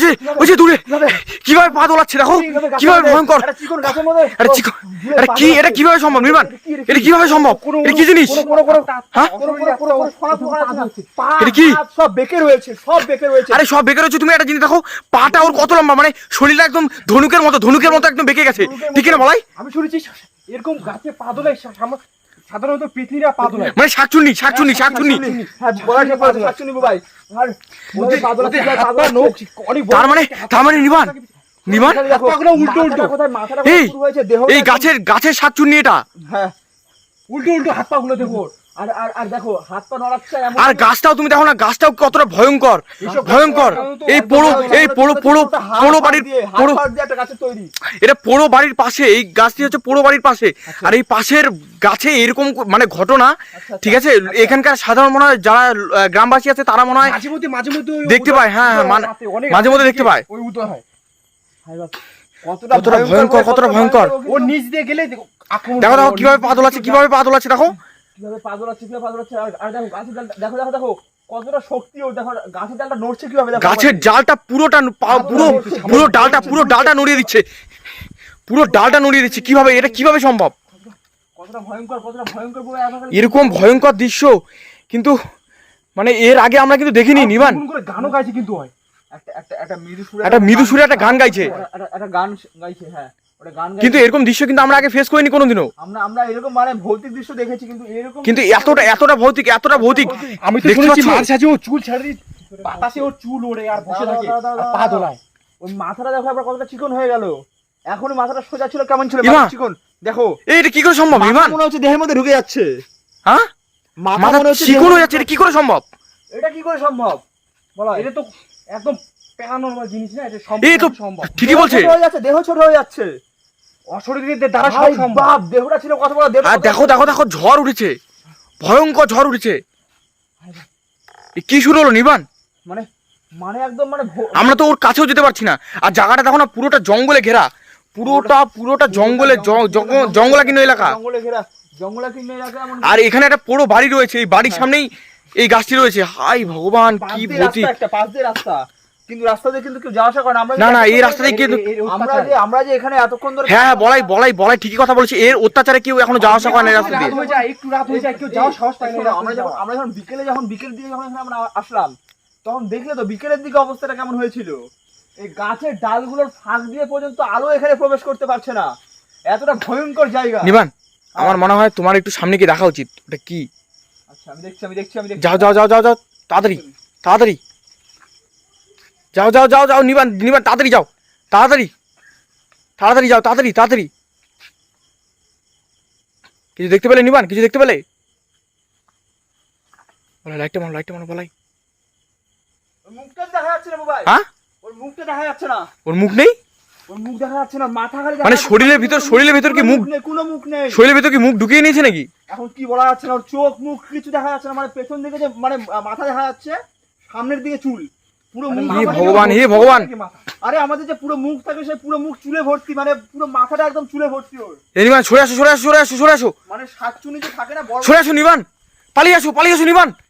ওই যে ওই যে দূরে কীভাবে পা দোলাচ্ছে দেখো কীভাবে ভয়ঙ্কর চিকন কি এটা সম্ভব নির্মাণ এটা কীভাবে এটা কি জিনিস হ্যাঁ এটা কি? সব বেঁকে রয়েছে সব বেঁকে রয়েছে আরে সব বেকার হচ্ছে তুমি একটা জিনিস দেখো পাটা ওর কত লম্বা মানে শরীরটা একদম ধনুকের মতো ধনুকের মতো একদম বেঁকে গেছে ঠিক না বলাই আমি শুনেছি এরকম গাছে পা সাধারণত পেতনিরা পা দোলায় মানে শাকচুনি শাকচুনি শাকচুনি হ্যাঁ আর পা পা দোলা অনেক তার মানে তার মানে নিবান। নিবান? উল্টো উল্টো। এই শুরু হয়েছে? দেহ এই গাছের গাছের শাকচুনি এটা। হ্যাঁ। উল্টো উল্টো হাত পা গুলো দেখো। আর আর আর দেখো হাত পা নড়াচ্ছে আর গাছটাও তুমি দেখো না গাছটাও কতটা ভয়ঙ্কর ভয়ঙ্কর। এই পোড়ো এই পোড়ো পোড়ো পোড়ো বাড়ির পোড়ো হাত দিয়ে একটা গাছের তৈরি। এটা পোড়ো বাড়ির পাশে এই গাছটি হচ্ছে পোড়ো বাড়ির পাশে। আর এই পাশের গাছে এরকম মানে ঘটনা ঠিক আছে? এখানকার সাধারণ মনে হয় যারা গ্রামবাসী আছে তারা মনে হয় মাঝে মধ্যে দেখতে পায়, হ্যাঁ, হ্যাঁ, মানে- মাঝে মধ্যে দেখতে পায়। ওই উদয় হয়। কতটা ভয়ঙ্কর, কতটা ভয়ঙ্কর। ওর নিচ দিয়ে গেলে দেখো দেখো কীভাবে নিচ পা দিয়ে দোলাচ্ছে কীভাবে পা দোলাচ্ছে দেখো। কীভাবে পা দোলাচ্ছে কীভাবে পা দোলাচ্ছে আর আর দেখো গাছের ডাল দেখো দেখো দেখো কতটা শক্তি ওর দেখো গাছের ডালটা নড়ছে কীভাবে দেখো গাছের ডালটা পুরোটা পুরো পুরো ডালটা পুরো ডালটা নড়িয়ে দিচ্ছে। পুরো ডালটা নড়িয়ে দিচ্ছে। কীভাবে এটা কীভাবে সম্ভব? কতটা ভয়ঙ্কর কতটা ভয়ঙ্কর এরকম ভয়ঙ্কর দৃশ্য কিন্তু মানে এর আগে আমরা কিন্তু দেখিনি নিবান। গানও গাইছে কিন্তু হয়। একটা একটা একটা মৃদু সুরে একটা মৃদু সুরে একটা গান গাইছে। একটা গান গাইছে হ্যাঁ। কিন্তু এরকম দৃশ্য কিন্তু আমরা আগে ফেস করিনি কোনোদিনও। আমরা আমরা এরকম মানে ভৌতিক দৃশ্য দেখেছি কিন্তু এরকম কিন্তু এতটা এতটা ভৌতিক এতটা ভৌতিক। আমি তো দেখতে শুনেছি পাচ্ছ? মাঝে সাঝে ও চুল ছেড়ে বাতাসে ওর চুল ওড়ে আর বসে থাকে আর পা দোলায়। ওই মাথাটা দেখো একবার কতটা চিকন হয়ে গেল। এখন মাথাটা সোজা ছিল কেমন ছিল? মাথা চিকন। দেখো। এই এটা কি করে সম্ভব ইমান মনে হচ্ছে দেহের মধ্যে ঢুকে যাচ্ছে। হ্যাঁ? মাথা মনে হচ্ছে চিকন হয়ে যাচ্ছে এটা কি করে সম্ভব? এটা কি করে সম্ভব? বলো এটা তো একদম প্যারানর্মাল জিনিস না এটা সম্ভব। ঠিকই বলছে। দেহ ছোট হয়ে যাচ্ছে দেহ ছোট হয়ে যাচ্ছে অশরীরীদের দ্বারা সব সম্ভব। বাপ দেহটা ছিল কত বড় দেহ আর দেখো দেখো দেখো ঝড় উঠেছে। ভয়ঙ্কর ঝড় উঠেছে। কি শুরু হলো নিবান মানে মানে একদম মানে আমরা তো ওর কাছেও যেতে পারছি না। আর জায়গাটা দেখো না পুরোটা জঙ্গলে ঘেরা। পুরোটা পুরোটা জঙ্গলে জঙ্গলাকীর্ণ এলাকা। জঙ্গলে ঘেরা জঙ্গলাকীর্ণ এলাকা আর এখানে একটা পুরো বাড়ি রয়েছে এই বাড়ির সামনেই এই গাছটি রয়েছে। হাই ভগবান কি রাস্তা একটা পাশ দিয়ে রাস্তা। কিন্তু রাস্তা দিয়ে কিন্তু কেউ যাওয়া আসা করে আমরা না, না, এই রাস্তা দিয়ে কিন্তু- আমরা যে আমরা যে এখানে এতক্ষণ ধরে হ্যাঁ হ্যাঁ বলাই বলাই বলাই ঠিকই কথা বলছি। এর অত্যাচারে কেউ এখনও যাওয়া আসা করে না রাস্তা দিয়ে। রাত হয়ে যায় একটু রাত হয়ে যায় কেউ যাওয়ার সাহস পায় না আমরা যখন আমরা যখন বিকেলে যখন বিকেল দিয়ে যখন আমরা আসলাম তখন দেখলে তো বিকেলের দিকে অবস্থাটা কেমন হয়েছিল? এই গাছের ডালগুলোর ফাঁক দিয়ে পর্যন্ত আলো এখানে প্রবেশ করতে পারছে না। এতটা ভয়ঙ্কর জায়গা। নিবান আমার মনে হয় তোমার একটু সামনে গিয়ে দেখা উচিত। ওটা কি? আচ্ছা আমি দেখছি আমি দেখছি আমি দেখছি। যাও যাও যাও যাও যাও। তাড়াতাড়ি তাড়াতাড়ি। যাও যাও যাও যাও নিবান নিবান তাড়াতাড়ি যাও তাড়াতাড়ি তাড়াতাড়ি যাও তাড়াতাড়ি তাড়াতাড়ি। কিছু দেখতে পেলে নিবান কিছু দেখতে পেলে? বলাই লাইটটা মারো লাইটটা মারো বলাই। ওর মুখটা দেখা যাচ্ছে না মোবাইল। হ্যাঁ? ওর মুখটা দেখা যাচ্ছে না। ওর মুখ নেই? ওর মুখ দেখা যাচ্ছে না মাথা খালি মানে শরীরের ভিতর শরীরের ভিতর কি মুখ নেই কোনো মুখ নেই। শরীরের ভিতর কি মুখ ঢুকিয়ে নিয়েছে নাকি? এখন কি বলা যাচ্ছে না ওর চোখ মুখ কিছু দেখা যাচ্ছে না মানে পেছন দিকে যে মানে মাথা দেখা যাচ্ছে সামনের দিকে চুল। পুরো মুখ হে ভগবান, হে ভগবান। আরে আমাদের যে পুরো মুখ থাকে সেই পুরো মুখ চুলে ভর্তি মানে পুরো মাথাটা একদম চুলে ভর্তি ওর। এ নিবান সরে আসো সরে আসো সরে আসো সরে আসো। মানে শাকচুনি যে থাকে না বড় সরে আসো নিবান পালিয়ে আসো পালিয়ে আসো নিবান।